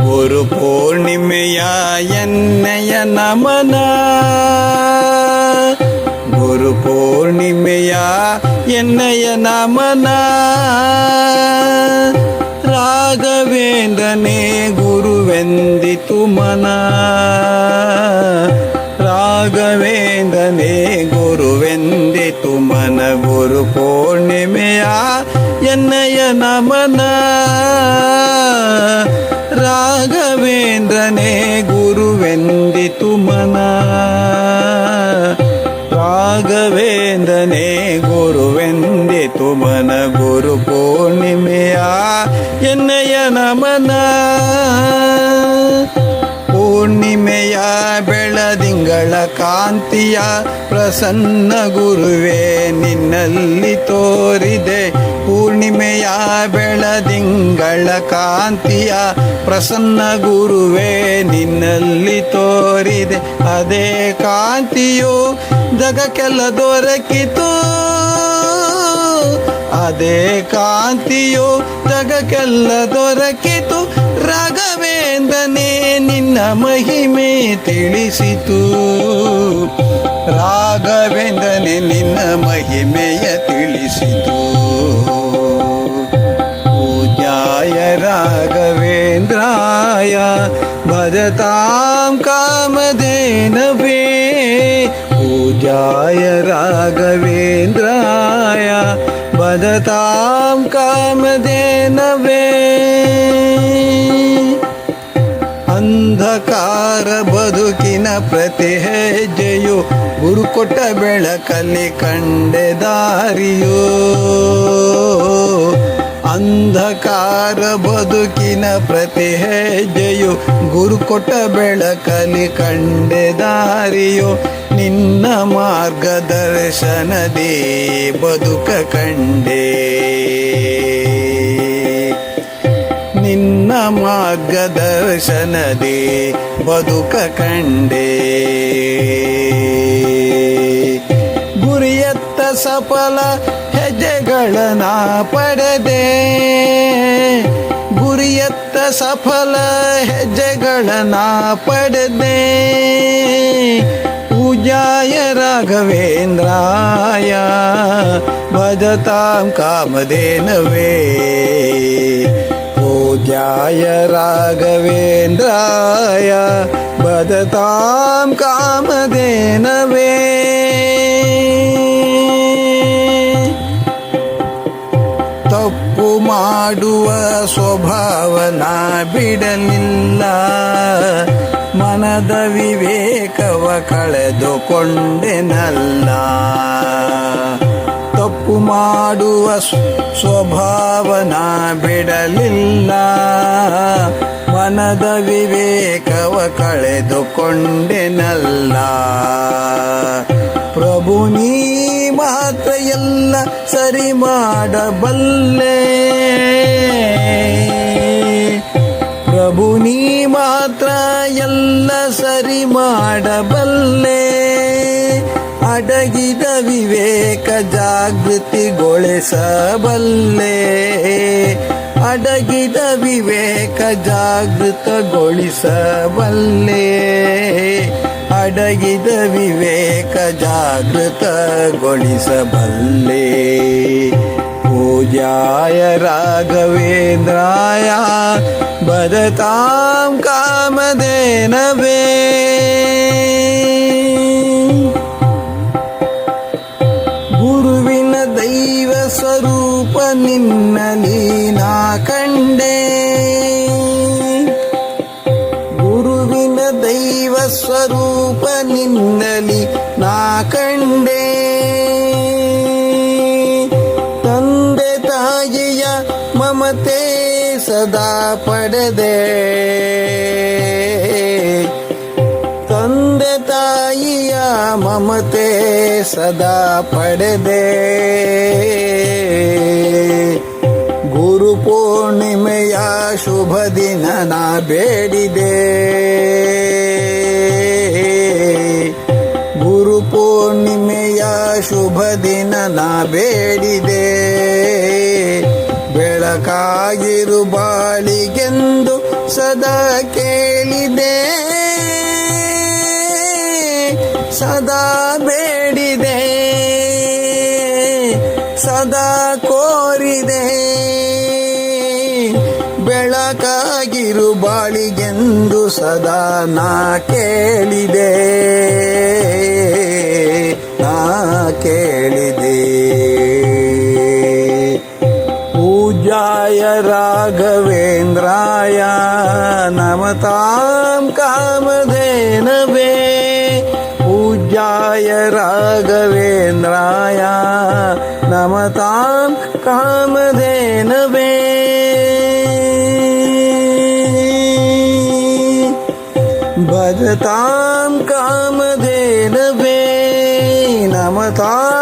ಗುರು ಪೂರ್ಣಿಮೆಯ ಎನ್ನಯ ನಮನ ಗುರು ಪೂರ್ಣಿಮೆಯ ಎನ್ನಯ ನಮನ ರಾಘವೇಂದ್ರನೇ ಗುರುವೆಂದಿತು ಮನ ರಾಘವೇಂದ್ರನೇ ನಮನ. ರಾಘವೇಂದ್ರನೇ ಗುರುವೆಂದಿತು ಮನ. ರಾಘವೇಂದ್ರನೇ ಗುರುವೆಂದಿತು ಮನ. ಗುರು ಪೂರ್ಣಿಮೆಯ ಎನ್ನಯ ನಮನ. ಪೂರ್ಣಿಮೆಯ ಬೆಳದಿಂಗಳ ಕಾಂತಿಯ ಪ್ರಸನ್ನ ಗುರುವೇ, ನಿನ್ನಲ್ಲಿ ತೋರಿದೆ. ಪೂರ್ಣಿಮೆಯ ಬೆಳದಿಂಗಳ ಕಾಂತಿಯ ಪ್ರಸನ್ನ ಗುರುವೇ, ನಿನ್ನಲ್ಲಿ ತೋರಿದೆ ಅದೇ ಕಾಂತಿಯು. ಜಗಕ್ಕೆಲ್ಲ ದೊರಕಿತು. ಅದೇ ಕಾಂತಿಯು ಜಗಕ್ಕೆಲ್ಲ ದೊರಕಿತು. ರಾಘವೇಂದನೇ ನಿನ್ನ ಮಹಿಮೆ ತಿಳಿಸಿತು. ರಾಘವೇಂದನೇ ನಿನ್ನ ಮಹಿಮೆಯ ತಿಳಿಸಿತು. राघवेन्द्राय भजतां कामधेनवे पूजाय राघवेन्द्राय भजतां कामधेनवे। अन्धकारबधुकिन प्रतिहेजयो ಗುರು ಕೊಟ್ಟ ಬೆಳಕಲ್ಲಿ ಕಂಡೆ ದಾರಿಯೋ? ಅಂಧಕಾರ ಬದುಕಿನ ಪ್ರತಿ ಹೆಜ್ಜೆಯು ಗುರು ಕೊಟ್ಟ ಬೆಳಕಲಿ ಕಂಡೆ ದಾರಿಯೋ? ನಿನ್ನ ಮಾರ್ಗದರ್ಶನದೇ ಬದುಕ ಕಂಡೆ? పూర్ణ మార్గదర్శనదే బతుక కండే ಗುರಿಯತ್ತ ಸಫಲ ಹೆಜ್ಜೆಗಳನ್ನ ಪಡೆದೆ ಗುರಿಯತ್ತ ಸಫಲ ಹೆಜ್ಜೆಗಳನ್ನ ಪಡೆದೆ ಪೂಜಾಯ ರಾಘವೇಂದ್ರಾಯ ಭಜತಾಂ ಕಾಮಧೇನವೇ पूजाय राघवेन्द्राय भजतां कामधेनवे ತಪ್ಪು ಮಾಡುವ ಸ್ವಭಾವನ ಬಿಡಲಿಲ್ಲ ಮನದ ವಿವೇಕವ ಕಳೆದುಕೊಂಡೆನಲ್ಲ ತಪ್ಪು ಮಾಡುವ ಸ್ವಭಾವನ ಬಿಡಲಿಲ್ಲ. ಮನದ ವಿವೇಕವ ಕಳೆದುಕೊಂಡೆನಲ್ಲ. ಪ್ರಭು, ನೀ ಮಾತ್ರ ಎಲ್ಲ ಸರಿ ಮಾಡಬಲ್ಲೆ. ಪ್ರಭು, ನೀ ಮಾತ್ರ ಎಲ್ಲ ಸರಿ ಮಾಡಬಲ್ಲೆ. ಅಡಗಿದ ವಿವೇಕ ಜಾಗೃತಿಗೊಳಿಸಬಲ್ಲೆ ಅಡಗಿದ ವಿವೇಕ ಜಾಗೃತಗೊಳಿಸಬಲ್ಲೆ ಅಡಗಿದ ವಿವೇಕ ಜಾಗೃತಗೊಳಿಸಬಲ್ಲೆ पूजाय राघवेन्द्राय वदतां कामधेनवे ನಿನ್ನಲಿ ನಾ ಕಂಡೆ. ಗುರುವಿನ ದೈವ ಸ್ವರೂಪ ನಿನ್ನಲಿ ನಾ ಕಂಡೆ. ತಂದೆ ತಾಯಿಯ ಮಮತೆ ಸದಾ ಪಡೆದೆ. ತಂದೆ ತಾಯಿಯ ಮಮತೆ ಸದಾ ಪಡೆದೆ. ಗುರು ಪೂರ್ಣಿಮೆಯ ಶುಭ ದಿನ ನಾ ಬೇಡಿದೆ. ಗುರು ಪೂರ್ಣಿಮೆಯ ಶುಭ ದಿನ ನಾ ಬೇಡಿದೆ. ಬೆಳಕಾಗಿರು ಬಾಳಿಗೆಂದು ಸದಾ ಕೇಳಿದೆ. ಸದಾ ಬೇಡಿದೆ. ಸದಾ ಕೋರಿದೆ. ಬೆಳಕಾಗಿರು ಬಾಳಿಗೆಂದು ಸದಾ ನಾ ಕೇಳಿದೆ ನಾ ಕೇಳಿದೆ पूजाय राघवेन्द्राय नमतां कामधेनवे पूजाय राघवेन्द्राय नमतां कामधेनवे भजतां कामधेनवे नमता